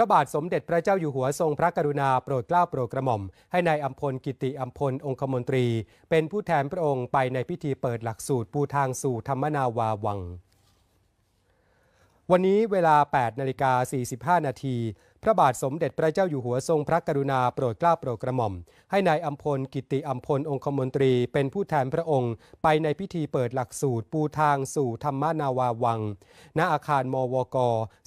ระบาทสมเด็จพระเจ้าอยู่หัวทรงพระกรุณาโปรดเกล้าโปรดกระหม่อม ให้ในายอัมพลกิติอัมพลองคมนตรี เป็นผู้แทนพระองค์ไปในพิธีเปิดหลักสูตรปูทางสู่ธรรมนาวาวัง วันนี้เวลา 8 นาฬิกา 45 นาที พระบาทสมเด็จพระเจ้าอยู่หัวทรงพระกรุณาโปรดเกล้าโปรดกระหม่อม ให้ในายอัมพลกิติอัมพลองคมนตรีเป็นผู้แทนพระองค์ ไปในพิธีเปิดหลักสูตรปูทางสู่ธรรมนาวาวัง ณอาคารมวก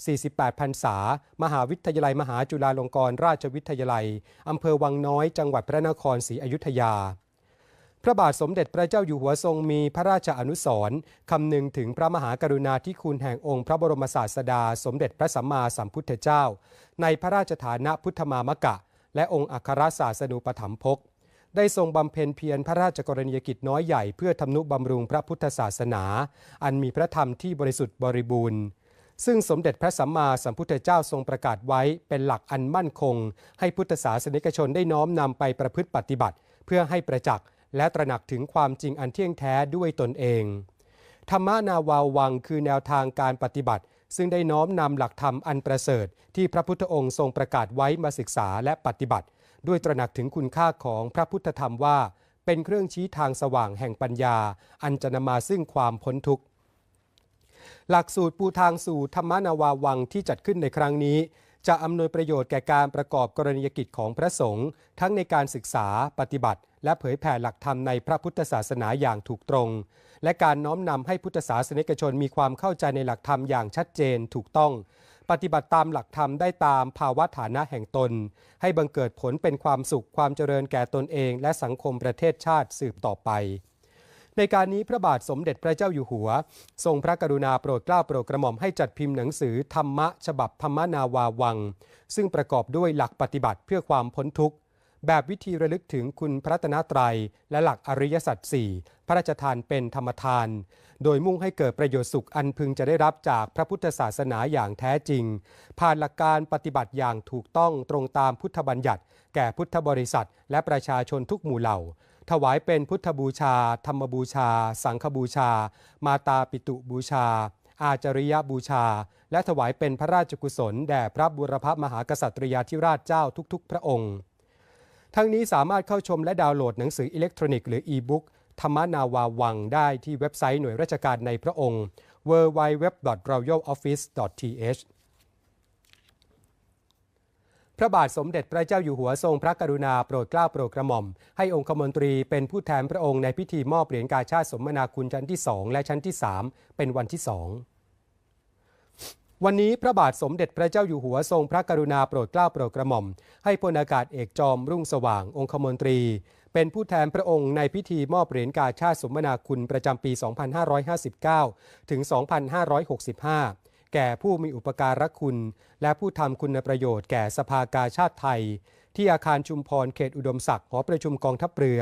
48พรรษามหาวิทยาลัยมหาจุฬาลงกรณราชวิทยาลัยอำเภอวังน้อยจังหวัดพระนครศรีอยุธยา พระบาทสมเด็จพระเจ้าอยู่หัวทรงมีพระราชอนุสรณ์คำนึงถึงพระมหากรุณาธิคุณแห่งองค์พระบรมศาสดา สมเด็จพระสัมมาสัมพุทธเจ้า ในพระราชฐานะพุทธมามกะ และองค์อัครศาสนูปถัมภกได้ทรงบำเพ็ญเพียรพระราชกรณียกิจน้อยใหญ่เพื่อทำนุบำรุงพระพุทธศาสนา อันมีพระธรรมที่บริสุทธิ์บริบูรณ์ซึ่งสมเด็จพระสัมมาสัมพุทธเจ้าทรงประกาศไว้เป็นหลักอันมั่นคง ให้พุทธศาสนิกชนได้น้อมนำไปประพฤติปฏิบัติ เพื่อให้ประจักษ์ และตระหนักถึงความจริงอันเที่ยงแท้ด้วยตนเอง ธรรมนาวาวังคือแนวทางการปฏิบัติ ซึ่งได้น้อมนำหลักธรรมอันประเสริฐ ที่พระพุทธองค์ทรงประกาศไว้มาศึกษาและปฏิบัติ ด้วยตระหนักถึงคุณค่าของพระพุทธธรรมว่า เป็นเครื่องชี้ทางสว่างแห่งปัญญา อันจะนำมาซึ่งความพ้นทุกข์หลักสูตรปูทางสู่ธรรมนาวาวังที่จัดขึ้นในครั้งนี้ จะอำนวยประโยชน์แก่การประกอบกรณียกิจของพระสงฆ์ทั้งในการศึกษาปฏิบัติ และเผยแผ่หลักธรรมในพระพุทธศาสนาอย่างถูกตรง และการน้อมนำให้พุทธศาสนิกชนมีความเข้าใจในหลักธรรมอย่างชัดเจนถูกต้อง ปฏิบัติตามหลักธรรมได้ตามภาวะฐานะแห่งตน ให้บังเกิดผลเป็นความสุขความเจริญแก่ตนเอง และสังคมประเทศชาติสืบต่อไป ในการนี้พระบาทสมเด็จพระเจ้าอยู่หัว ทรงพระกรุณาโปรดเกล้าโปรดกระหม่อมให้จัดพิมพ์หนังสือธรรมะฉบับธรรมนาวาวัง ซึ่งประกอบด้วยหลักปฏิบัติเพื่อความพ้นทุกข์ แบบวิธีระลึกถึงคุณพระตนตรัย และหลักอริยสัจสี่พระราชทานเป็นธรรมทาน โดยมุ่งให้เกิดประโยชน์สุขอันพึงจะได้รับจากพระพุทธศาสนาอย่างแท้จริง ผ่านหลักการปฏิบัติอย่างถูกต้องตรงตามพุทธบัญญัติ แก่พุทธบริษัท และประชาชนทุกหมู่เหล่า ถวายเป็นพุทธบูชา ธรรมบูชา สังฆบูชา มาตาปิตุบูชา อาจาริยบูชา และถวายเป็นพระราชกุศล แด่พระบุรพมหากษัตริยาธิราชเจ้าทุกๆ พระองค์ ทั้งนี้สามารถเข้าชมและดาวน์โหลดหนังสืออิเล็กทรอนิกส์หรืออีบุ๊กธรรมนาวาวังได้ที่เว็บไซต์หน่วยราชการในพระองค์ www.royaloffice.th พระบาทสมเด็จพระเจ้าอยู่หัวทรงพระกรุณาโปรดเกล้าโปรดกระหม่อม ให้องคมนตรีเป็นผู้แทนพระองค์ในพิธีมอบเหรียญกาชาติสมนาคุณชั้นที่ 2 และชั้นที่ 3 เป็นวันที่ 2 วันนี้พระบาทสมเด็จพระเจ้าอยู่หัวทรงพระกรุณาโปรดเกล้าโปรดกระหม่อม ให้พลอากาศเอกจอมรุ่งสว่างองคมนตรี เป็นผู้แทนพระองค์ในพิธีมอบเหรียญกาชาติสมนาคุณประจำปี 2559 ถึง 2565 แก่ผู้มีอุปการะคุณ และผู้ทำคุณประโยชน์แก่สภากาชาติไทย ที่อาคารชุมพรเขตอุดมศักดิ์หอประชุมกองทัพเรือ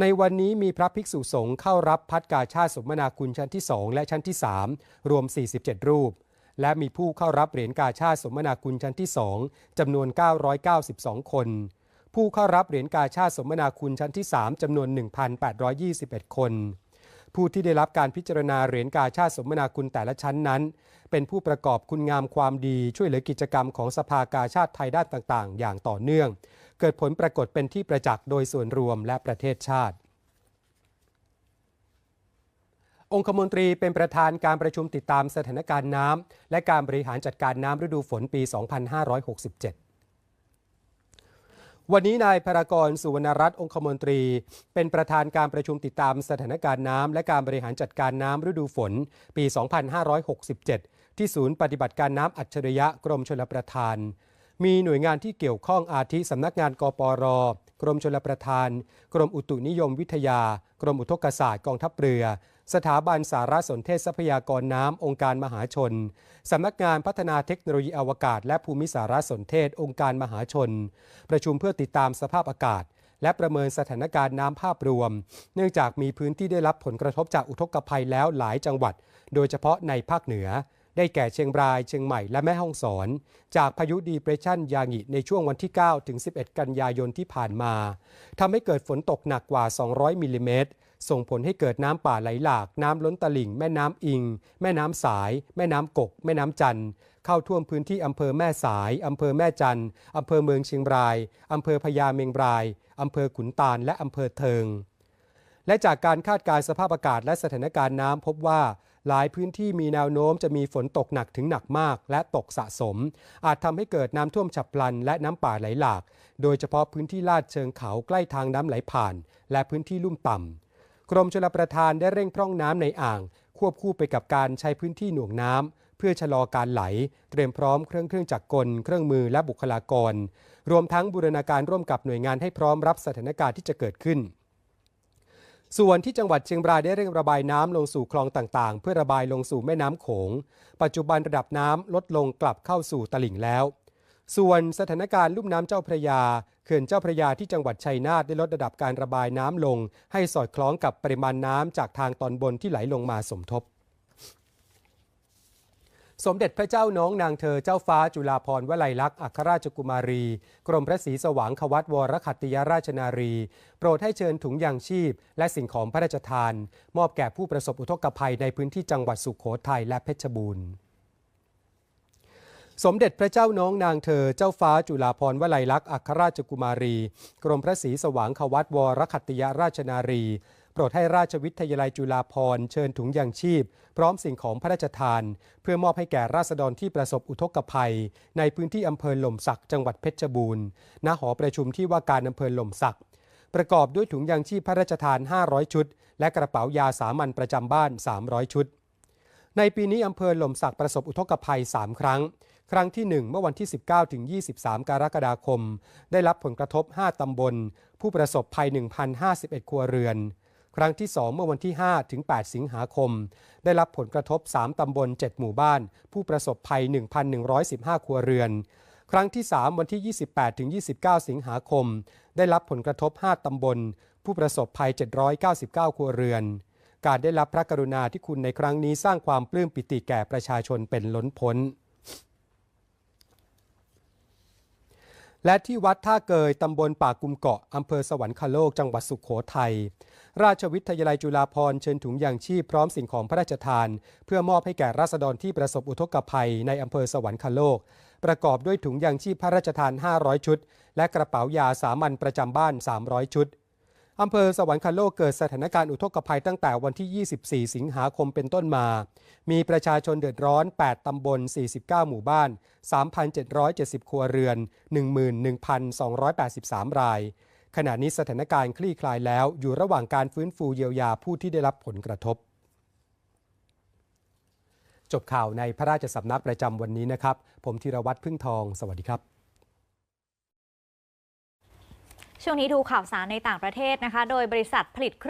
ในวันนี้มีพระภิกษุสงฆ์เข้ารับพัดกาชาติสมนาคุณชั้นที่ 2 และชั้นที่ 3 รวม 47 รูป และมีผู้เข้ารับเหรียญกาชาติสมนาคุณชั้นที่ 2จำนวน 992 คน ผู้เข้ารับเหรียญกาชาติสมนาคุณชั้นที่ 3จำนวน 1,821 คน ผู้ที่ได้รับการพิจารณาเหรียญกาชาติสมนาคุณแต่ละชั้นนั้น เป็นผู้ประกอบคุณงามความดีช่วยเหลือกิจกรรมของสภากาชาติไทยด้านต่างๆ อย่างต่อเนื่อง เกิดผลปรากฏเป็นที่ประจักษ์โดยส่วนรวมและประเทศชาติ องคมนตรีเป็นประธานการประชุมติดตามสถานการณ์น้ำและการบริหารจัดการน้ำฤดูฝนปี 2567 วันนี้นายพรากรสุวรรณรัตน์องคมนตรี เป็นประธานการประชุมติดตามสถานการณ์น้ำและการบริหารจัดการน้ำฤดูฝน ปี 2567 ที่ศูนย์ปฏิบัติการน้ำอัจฉริยะกรมชลประทาน มีหน่วยงานที่เกี่ยวข้องอาทิสำนักงานกปร กรมชลประทาน กรมอุตุนิยมวิทยา กรมอุทกศาสตร์กองทัพเรือ สถาบันสารสนเทศทรัพยากรน้ำองค์การมหาชน สำนักงานพัฒนาเทคโนโลยีอวกาศ และภูมิสารสนเทศองค์การมหาชน ประชุมเพื่อติดตามสภาพอากาศ และประเมินสถานการณ์น้ำภาพรวม เนื่องจากมีพื้นที่ได้รับผลกระทบจากอุทกภัยแล้วหลายจังหวัด โดยเฉพาะในภาคเหนือ ได้แก่เชียงรายเชียงใหม่และแม่ฮ่องสอน จากพายุดีเพรสชันยางิในช่วงวันที่ 9 ถึง 11 กันยายนที่ผ่านมาทำให้เกิดฝนตกหนักกว่า 200มิลลิเมตร ส่งผลให้เกิดน้ำป่าไหลหลาก น้ำล้นตลิ่ง แม่น้ำอิง แม่น้ำสาย แม่น้ำกก แม่น้ำจันทร์เข้าท่วมพื้นที่อำเภอแม่สาย อำเภอแม่จันทร์อำเภอเมืองเชียงราย อำเภอพญาเมงราย อำเภอขุนตาล และอำเภอเทิง และจากการคาดการณ์สภาพอากาศและสถานการณ์น้ำพบว่าหลายพื้นที่มีแนวโน้มจะมีฝนตกหนักถึงหนักมาก และตกสะสม อาจทำให้เกิดน้ำท่วมฉับพลัน และน้ำป่าไหลหลาก โดยเฉพาะพื้นที่ลาดเชิงเขาใกล้ทางน้ำไหลผ่าน และพื้นที่ลุ่มต่ำก รมชลประทานได้เร่งพร่องน้ำในอ่าง ควบคู่ไปกับการใช้พื้นที่หน่วงน้ำเพื่อชะลอการไหล เตรียมพร้อมเครื่องเครื่องจักรกล เครื่องมือและบุคลากร รวมทั้งบูรณาการร่วมกับหน่วยงานให้พร้อมรับสถานการณ์ที่จะเกิดขึ้น ส่วนที่จังหวัดเชียงรายได้เร่งระบายน้ำลงสู่คลองต่างๆ เพื่อระบายลงสู่แม่น้ำโขง ปัจจุบันระดับน้ำลดลงกลับเข้าสู่ตลิ่งแล้วส่วนสถานการณ์ลุ่มน้ำเจ้าพระยา เขื่อนเจ้าพระยาที่จังหวัดชัยนาทได้ลดระดับการระบายน้ำลง ให้สอดคล้องกับปริมาณน้ำจากทางตอนบนที่ไหลลงมาสมทบ สมเด็จพระเจ้าน้องนางเธอเจ้าฟ้าจุฬาภรณ์วลัยลักษณ์อัครราชกุมารี กรมพระศรีสว่างควัตวรขัตติยราชนารี โปรดให้เชิญถุงยางชีพ และสิ่งของพระราชทาน มอบแก่ผู้ประสบอุทกภัยในพื้นที่จังหวัดสุขโขทัยและเพชรบูรณ์ สมเด็จพระเจ้าน้องนางเธอเจ้าฟ้าจุฬาภรณ์วลัยลักษณ์อัครราชกุมารี กรมพระศรีสว่างควัตวรขัตติยราชนารี โปรดให้ราชวิทยาลัยจุฬาภรณ์เชิญถุงยางชีพ พร้อมสิ่งของพระราชทาน เพื่อมอบให้แก่ราษฎรที่ประสบอุทกภัย ในพื้นที่อำเภอหล่มสักจังหวัดเพชรบูรณ์ณหอประชุมที่ว่าการอำเภอหล่มสักประกอบด้วยถุงยางชีพพระราชทาน 500 ชุด และกระเป๋ายาสามัญประจำบ้าน 300 ชุด ในปีนี้อำเภอหล่มสักประสบอุทกภัย 3 ครั้ง ครั้งที่ 1 เมื่อวันที่ 19ถึง23 กรกฎาคม ได้รับผลกระทบ 5 ตำบล ผู้ประสบภัย 1,051 ครัวเรือน ครั้งที่ 2 เมื่อวันที่5ถึง8สิงหาคม ได้รับผลกระทบ 3 ตำบล 7 หมู่บ้าน ผู้ประสบภัย 1,115 ครัวเรือน ครั้งที่ 3 วันที่ 28ถึง29 สิงหาคม ได้รับผลกระทบ 5 ตำบล ผู้ประสบภัย 799 ครัวเรือนการได้รับพระกรุณาธิคุณในครั้งนี้สร้างความปลื้มปิติแก่ประชาชนเป็นล้นพ้น และที่วัดท่าเกยตำบลป่ากุมเกาะอำเภอสวรรคโลกจังหวัดสุขโขทัย ราชวิทยาลัยจุฬาภรณ์เชิญถุงยางชีพพร้อมสิ่งของพระราชทาน เพื่อมอบให้แก่ราษฎรที่ประสบอุทกภัยในอำเภอสวรรคโลก ประกอบด้วยถุงยางชีพพระราชทาน 500 ชุด และกระเป๋ายาสามัญประจำบ้าน 300 ชุด อำเภอสวรรคโลกเกิดสถานการณ์อุทกภัยตั้งแต่วันที่ 24 สิงหาคมเป็นต้นมา มีประชาชนเดือดร้อน 8 ตำบล 49 หมู่บ้าน 3,770 ครัวเรือน 11,283 ราย ขณะนี้สถานการณ์คลี่คลายแล้วอยู่ระหว่างการฟื้นฟูเยียวยาผู้ที่ได้รับผลกระทบ จบข่าวในพระราชสำนักประจำวันนี้นะครับ ผมธีรวัตรพึ่งทอง สวัสดีครับ ช่วงนี้ดูข่าวสารในต่างประเทศนะคะ โดยบริษัทผลิตเครื่อง